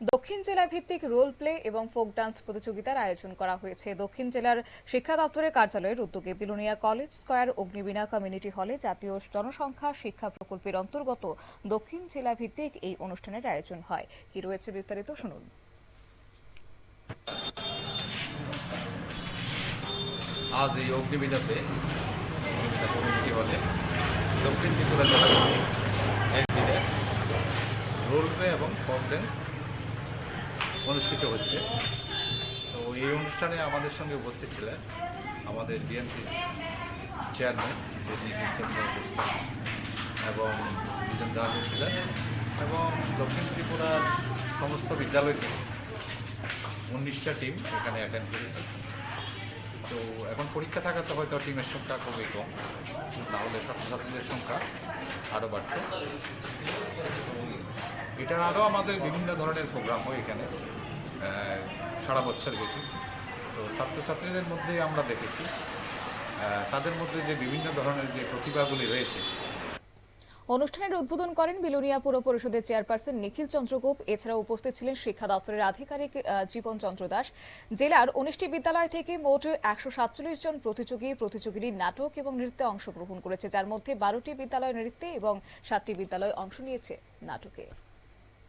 দক্ষিণ জেলা ভিত্তিক রোল প্লে এবং ফোক ডান্স প্রতিযোগিতার আয়োজন করা হয়েছে। দক্ষিণ জেলার শিক্ষা দপ্তরের কার্যালয়ের উদ্যোগে Belonia college square Agnibina community হলে জাতীয় জনসংখ্যা শিক্ষা প্রকল্পের অন্তর্গত দক্ষিণ জেলা ভিত্তিক এই অনুষ্ঠানের আয়োজন হয়। কি রয়েছে বিস্তারিত শুনুন। আজ এই অগ্নিবীণাতে দক্ষিণ ত্রিপুরা জেলা রোল প্লে এবং ফক ড্যান্স অনুষ্ঠিত হচ্ছে। তো এই অনুষ্ঠানে আমাদের সঙ্গে উপস্থিত ছিলেন আমাদের বিএনপি চেয়ারম্যান এবং দুজন জাহাজ ছিলেন, এবং দক্ষিণ ত্রিপুরার সমস্ত বিদ্যালয় থেকে উনিশটা টিম এখানে অ্যাটেন্ড করেছে। তো এখন পরীক্ষা থাকাতে হয়তো টিমের সংখ্যা খুবই কম তাহলে ছাত্রছাত্রীদের সংখ্যা আরও বাড়ত তো এটা আরও আমাদের বিভিন্ন ধরনের প্রোগ্রাম হয় এখানে। সারা বছর ব্যাপী তো ছাত্রছাত্রীদের মধ্যে আমরা দেখেছি। তাদের মধ্যে যে বিভিন্ন ধরনের যে প্রতিভাগুলি রয়েছে। অনুষ্ঠানের উদ্বোধন করেন বিলোনিয়া পুর পরিষদের চেয়ারপারসন নিখিল চন্দ্র গোপ। এছাড়া উপস্থিত ছিলেন শিক্ষা দপ্তরের আধিকারিক জীবন চন্দ্র দাস। জেলার উনিশটি বিদ্যালয় থেকে মোট একশো সাতচল্লিশ জন প্রতিযোগী প্রতিযোগিনী নাটক এবং নৃত্যে অংশগ্রহণ করেছে, যার মধ্যে বারোটি বিদ্যালয় নৃত্যে এবং সাতটি বিদ্যালয় অংশ নিয়েছে নাটকে।